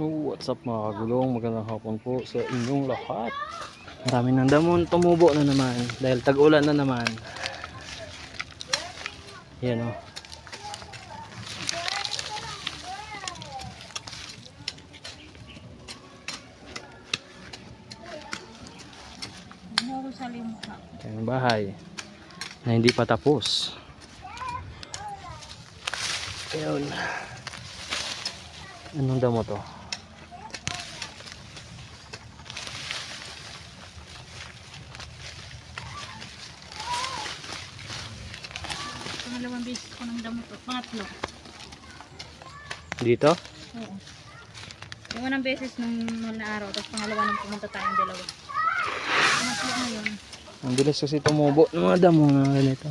Oh, what's up mga kagulong? Magandang hapon po sa inyong lahat. Marami ng damon, tumubo na naman dahil tag-ulan na naman. Yan o. Muro sa limha. Yan bahay na hindi pa tapos. Ayun. Anong damo to? Pangalawang beses ko ng damo to. Pangatlo. Dito? Oo. Yung unang beses nung nung araw, tapos pangalawa nung pumunta tayong dalawa. Pangatlo ngayon. Ang bilis kasi tumubo ng mga damo na ganito.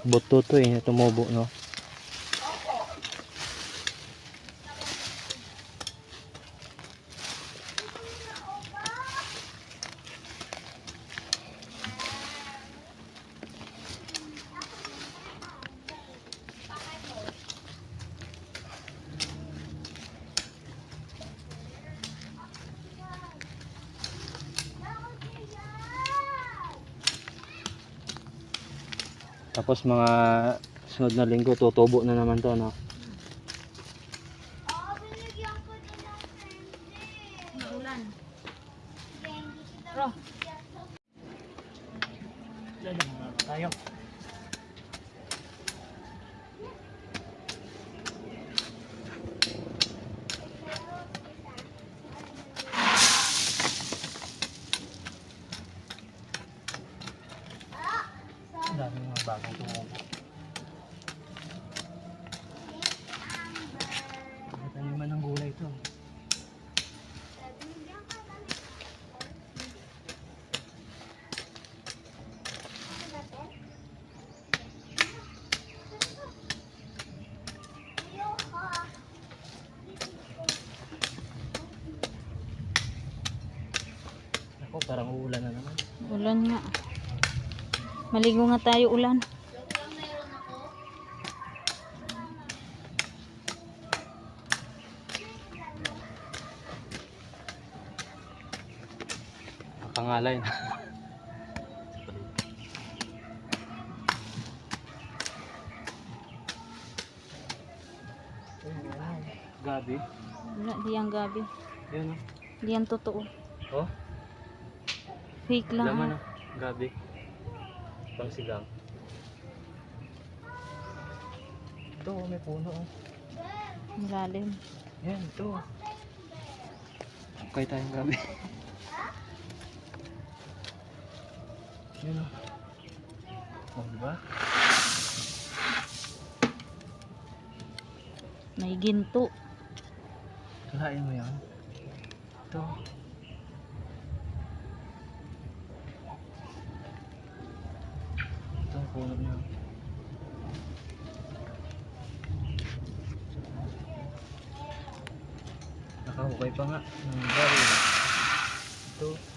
Buto to eh, tumubo no. Tapos mga sunod na linggo tutubo na naman to no. Tayo. Ang daming mga bagong tumubo. Taniman ng gulay ito. Ako, parang uulan na naman. ulan nga. Maligo nga tayo ulan. Pangalay na. Gabi. Wala, di ang gabi. Yan Di ang totoo. oh. Fake lang. laman ah. oh. Gabi. Pang sigang. Ito, oh, may puno oh. Malalim. Yan, ito. Okay tayong gabi. Yan oh. Oh, diba? May ginto. Kalain mo yan. Ito. Puno niya. Nakahukay pa nga. ng baril. Ito.